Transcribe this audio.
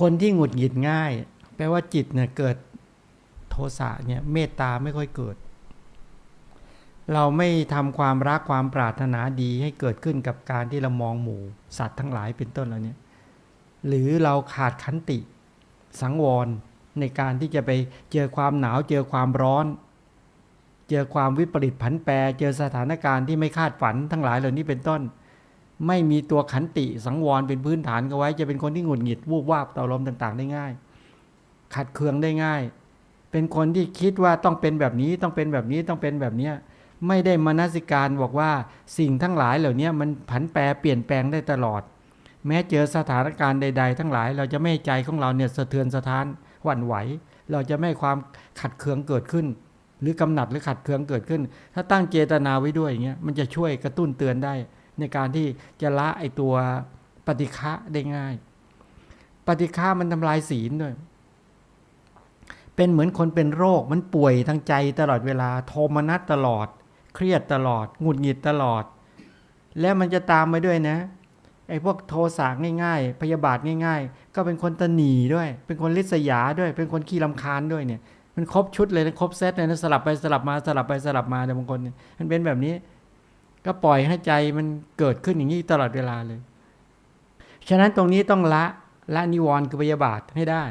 คนที่หงุดหงิดง่าย แปลว่าจิตเนี่ยเกิดโทสะเนี่ยเมตตาไม่ค่อยเกิด เราไม่ทำความรักความปรารถนาดีให้เกิดขึ้นกับการที่เรามองหมู่ สัตว์ทั้งหลายเป็นต้นเหล่านี้หรือเราขาดขันติสังวรในการที่จะไปเจอความหนาวเจอความร้อน เจอความวิปริตผันแปร เจอสถานการณ์ที่ไม่คาดฝันทั้งหลายเหล่านี้เป็นต้น ไม่มีตัวขันติสังวรเป็นพื้นฐานกันไว้ จะเป็นคนที่หงุดหงิดวูบวาบต่อลมต่าง ๆ ได้ง่าย ขัดเคืองได้ง่าย เป็นคนที่คิดว่าต้องเป็นแบบนี้ต้องเป็นแบบนี้ต้องเป็นแบบเนี้ยไม่ได้มนสิการบอกว่าสิ่งทั้งหลายเหล่านี้มันผันแปรเปลี่ยนแปลงได้ตลอด แม้เจอสถานการณ์ใด ๆ ทั้งหลายเราจะไม่ใจของเราเนี่ยสะเทือนสะท้านหวั่นไหว เราจะไม่ให้ความขัดเคืองเกิดขึ้น หรือกำหนัดหรือขัดเคืองเกิดขึ้น ถ้าตั้งเจตนาไว้ด้วยอย่างเงี้ยมันจะช่วยกระตุ้นเตือนได้ ในการที่จะละไอตัวปฏิฆะได้ง่าย ปฏิฆะมันทำลายศีลด้วย เป็นเหมือนคนเป็นโรคมันป่วยทางใจตลอดเวลา โทมนัสตลอด เครียดตลอดหงุดหงิดตลอด แล้วมันจะตามมาด้วยนะไอ้พวกโทสะง่ายๆ พยาบาทง่าย ๆ ก็เป็นคนตะหนีด้วย เป็นคนลิษยาด้วย เป็นคนขี้ลำคาญด้วยเนี่ย มันครบชุดเลยนะครบเซตเลยนะสลับไปสลับมาสลับไปสลับมาแต่บางคนเนี่ยมันเป็นแบบนี้ ก็ปล่อยให้ใจมันเกิดขึ้นอย่างนี้ตลอดเวลาเลย ฉะนั้นตรงนี้ต้องละละนิวรณ์คือพยาบาทให้ได้